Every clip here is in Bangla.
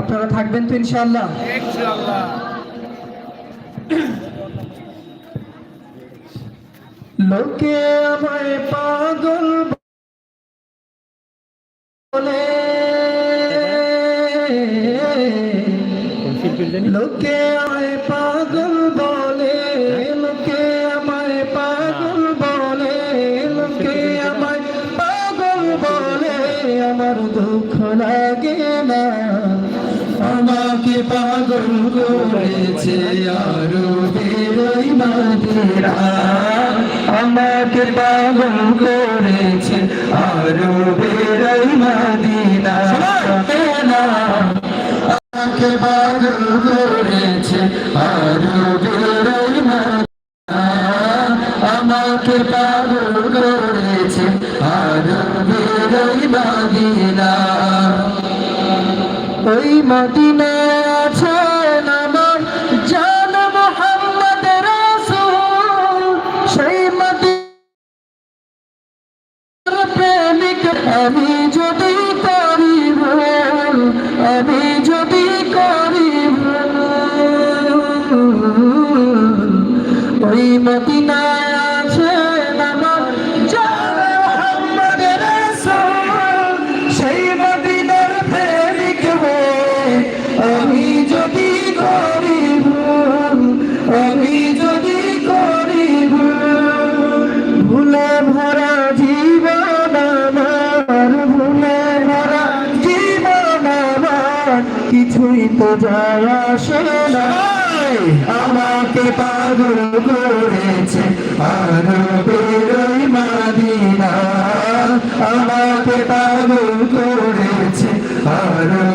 আপনারা থাকবেন তো ইনশাআল্লাহ। লোকে আমায় পাগল বলে। লোকে পাগল আরও বেরোই মাদিরা আমাকে পাগল করেছে আরও বেরোই মাদিনা আমাকে পাগল করেছে আরও বেরোই মাদিনা আমাকে পাগল করেছে আরও বেরোই মাদিনা ওই মদিনা আমি যদি কিছুই তো যায় আমাকে পাগল করেছে। আর বেরোই মাদিনা। আমাকে পাগল করেছে। আর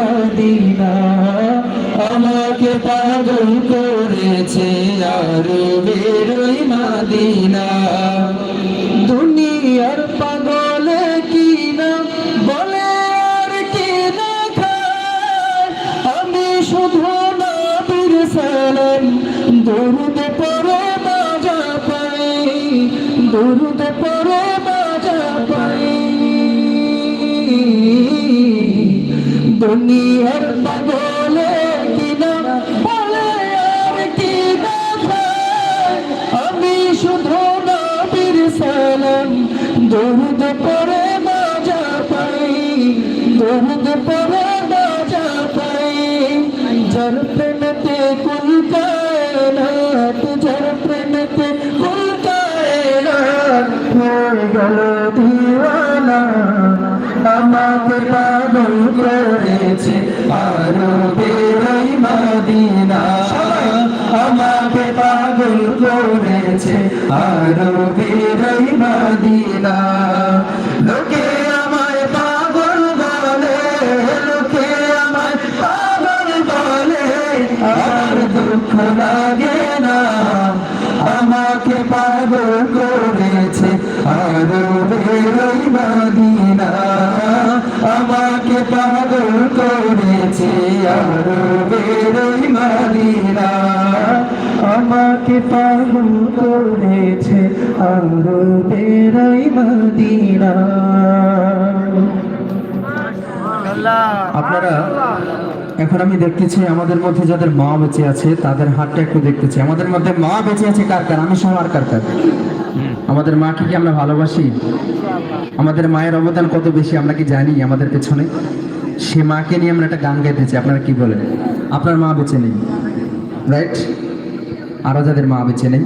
মাদিনা। আমাকে পাগল করেছে আর বেরোই মাদিনা। দুনিয়ার পাগলে দুনিয়ার পাগলে কিনা? বলে আর কি আমি শুধু নবীর সালাম। দরুদ পরে বাজা পাই। দরুদ পরে বাজা পাই। যার প্রেমতে কুল কায়নাত যার প্রেমতে কুল কায়নাত হয়ে গেল দিওয়ানা। আমাকে বেরোই মাদিনা আমাকে পাগল করেছে। আরও বেরোই মাদিনা। লোকে আমায় পাগল বলে আর দুঃখ আমাকে পাগল করেছে মাদিনা। আপনারা, এখন আমি দেখতেছি আমাদের মধ্যে যাদের মা বেঁচে আছে, তাদের হাতটা একটু দেখতেছি। আমাদের মধ্যে মা বেঁচে আছে কার কার? আমি সহ আর কার কার? আমাদের মাকে কি আমরা ভালোবাসি? আমাদের মায়ের অবদান কত বেশি আমরা কি জানি আমাদের পেছনে? সে মাকে নিয়ে আমরা একটা গান গাইতেছি আপনারা কি বলেন? আপনার মা বেঁচে নেই রাইট আরও যাদের মা বেঁচে নেই,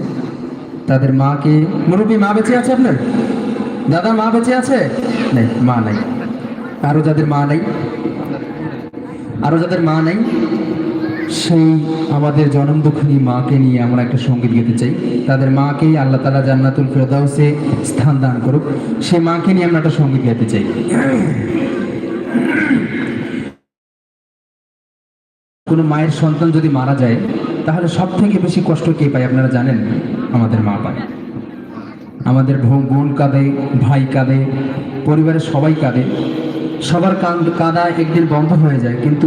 তাদের মাকে মুরব্বী মা বেঁচে আছে আপনার? দাদা মা বেঁচে আছে? নেই, মা নাই। আরও যাদের মা নাই আরও যাদের মা নাই, সেই আমাদের জনম দুঃখিনী মাকে নিয়ে আমরা একটা সংগীত গেতে চাই। তাদের মাকে আল্লাহ তালা জান্নাতুল ফেরদাউসে স্থান দান করুক। সেই মাকে নিয়ে আমরা একটা সংগীত গাইতে চাই। কোনো মায়ের সন্তান যদি মারা যায় তাহলে সব থেকে বেশি কষ্ট কে পায় আপনারা জানেন? আমাদের মা পায় আমাদের বোন কাঁদে, ভাই কাঁদে, পরিবারের সবাই কাঁদে। সবার কান, কাদা একদিন বন্ধ হয়ে যায়, কিন্তু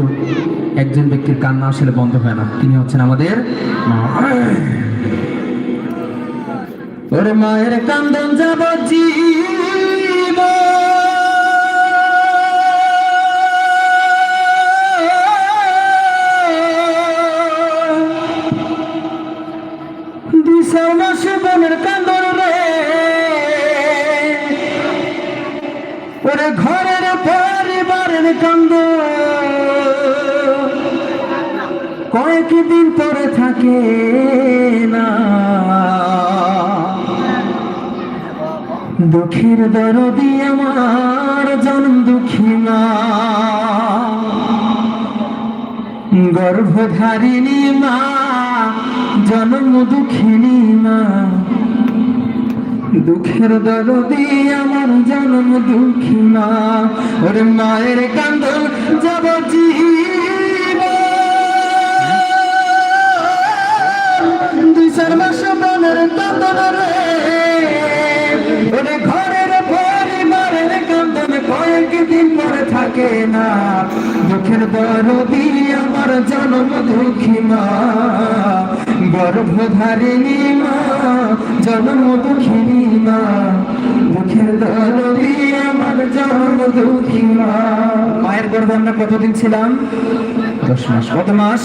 একজন ব্যক্তির কান্না আসলে বন্ধ হয় না। তিনি হচ্ছেন আমাদের মায়ের কান্দন যাব ওরে ঘরের পরিবারের কান্দ। কয়েকদিন পরে থাকে না। দুঃখের দরদি আমার, জন্ম দুঃখী মা। গর্ভধারিণী মা, জন্ম দুঃখিনী মা। দুঃখের দরদি আমার জন্ম দুঃখী মা ওর মায়ের কান্দল যাব দুই মাস বনের কান্দন রে। থাকে না। দুঃখের দরদি আমার জন্ম দুঃখী মা। গর্ভধারিণী মা জন্ম দুঃখিনী মা। দুঃখের দরদি আমার জন্ম দুঃখী মা। মায়ের গর্ভে আমরা কতদিন ছিলাম? দশ মাস। কত মাস?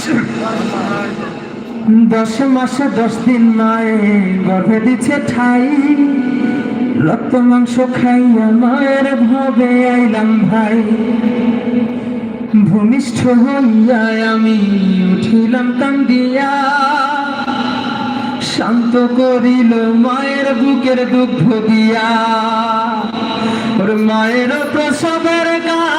দশ মাসে দশ দিন মায়ে গর্ভে দিচ্ছে ঠাই। রক্ত মাংস খাইয়া মায়ের ভাবে আইলাম ভাই। ভূমিষ্ঠ হইয়া আমি উঠিলাম কান্দিয়া। শান্ত করিল মায়ের বুকের দুঃখ দিয়া। ওর মায়ের প্রসবের গালে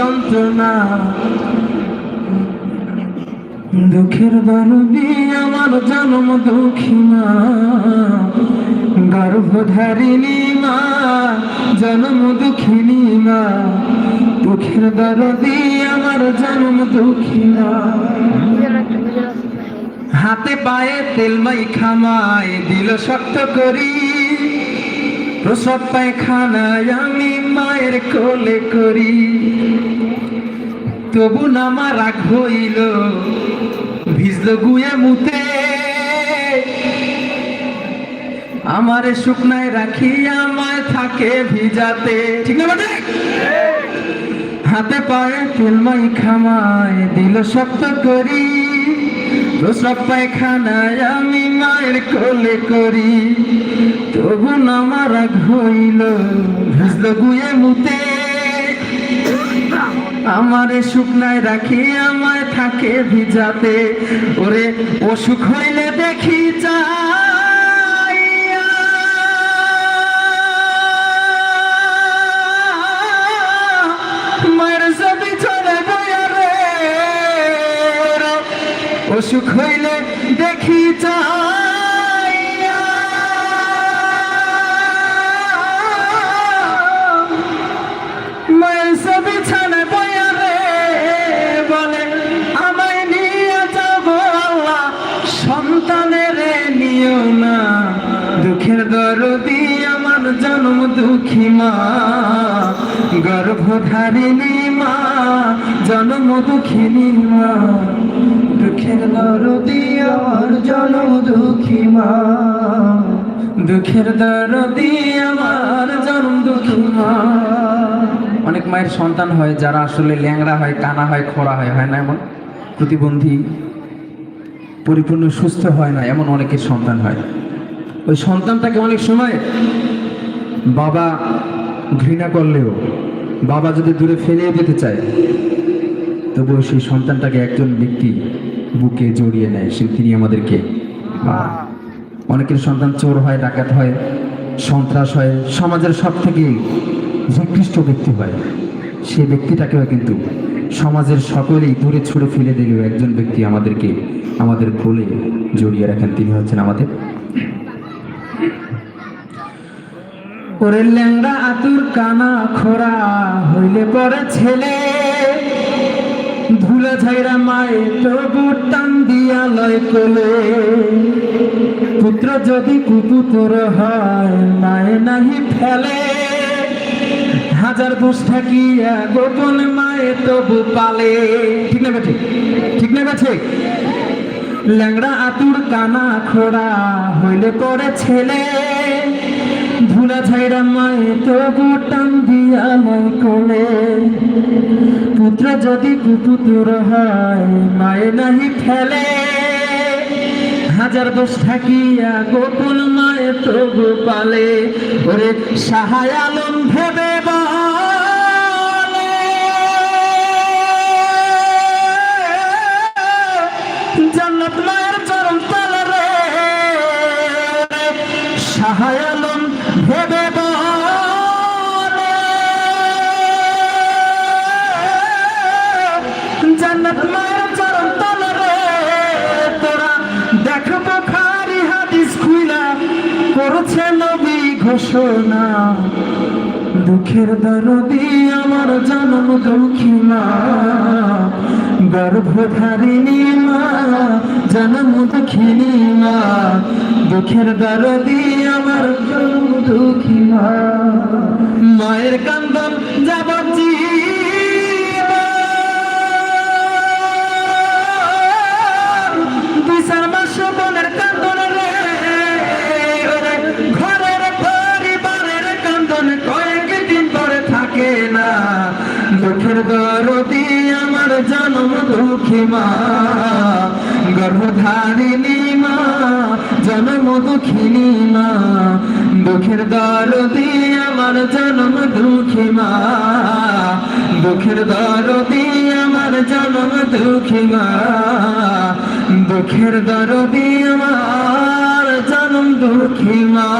যন্ত্রণা। দুঃখের দরদি আমার জন্ম দুঃখী মা গর্ভধারিণী মা, জন্ম দুঃখিনী মা। দুঃখের দরদি আমার জন্ম দুঃখী মা হাতে পায়ে তেলমাই খামায় দিল শক্ত করি। প্রসব পায়খানায় আমি মায়ের কোলে করি। তবু নামা রাগ হইল। ভিজল গুয়ে মুতে। আমারে শুকনায় রাখি আমায় থাকে ভিজাতে। ঠিক না হাতে পায়ে তেলমাই খামায় দিল শক্ত করি। প্রসব পায়খানায় আমি মায়ের কোলে করি। তবু নামা রাগ হইল, ভিজল গুয়ে মুতে। আমারে শুকনায় রাখি আমায় থাকে ভিজাতে ওরে অসুখ হইলে দেখি যাইয়া। দুঃখী মা, গর্ভধারিণী মা, জন্ম দুঃখিনী মা, দুঃখের দরদি আমার জন্ম দুঃখী মা, দুঃখের দরদি আমার জন্ম দুঃখী মা। অনেক মায়ের সন্তান হয় যারা আসলে ল্যাংড়া হয়, কানা হয়, খোড়া হয় হয় না এমন? প্রতিবন্ধী পরিপূর্ণ সুস্থ হয় না এমন অনেকের সন্তান হয়। ওই সন্তানটাকে অনেক সময় বাবা ঘৃণা করলেও, বাবা যদি দূরে ফেলে যেতে চায়, তবুও সেই সন্তানটাকে একজন ব্যক্তি বুকে জড়িয়ে নেয়, সে তিনি আমাদেরকে। অনেকের সন্তান চোর হয়, ডাকাত হয়, সন্ত্রাস হয়, সমাজের সব থেকে নিকৃষ্ট ব্যক্তি হয় সেই ব্যক্তিটাকেও কিন্তু সমাজের সকলেই দূরে ছুড়ে ফেলে দিলেও একজন ব্যক্তি আমাদেরকে, আমাদের কোলে জড়িয়ে রাখেন তিনি হচ্ছেন আমাদের ওরে ল্যাংড়া আতুর কানা খোরা হইলে পরে ছেলে। ধুলা ঝাইরা মায়ে তবু টান দিয়া লয় কোলে। পুত্র যদি কুপুত্র হয়, মায়ে নাহি ফেলে। হাজার দোষ থাকিয়া গোপন মায়ে তবু পালে। ঠিক না ঠিক ঠিক না ঠিক ল্যাংড়া আতুর কানা খোড়া হইলে পরে ছেলে। ধুলা ছাইরা মায়ে তো টান দিয়া মই কোলে। পুত্র যদি কুপুতুর হয়, মায়ে নাহি ফেলে। হাজার দোষ থাকিয়া গোপন মায়ে তো গোপালে ওরে সাহায় আলম করছে নবী ঘোষণা। দুঃখের দরদি আমার জন্ম দুঃখী মা। গর্ভধারিণী মা, জন্ম দুঃখিনী মা। দুঃখের দরদি আমার জন্ম দুঃখী মা। মায়ের কান্দন যাব মা দুঃখের দরদি আমার জন্ম দুঃখী মা। দুঃখের দরদি আমার জন্ম দুঃখী মা। দুঃখের দরদি আমার জন্ম দুঃখী মা।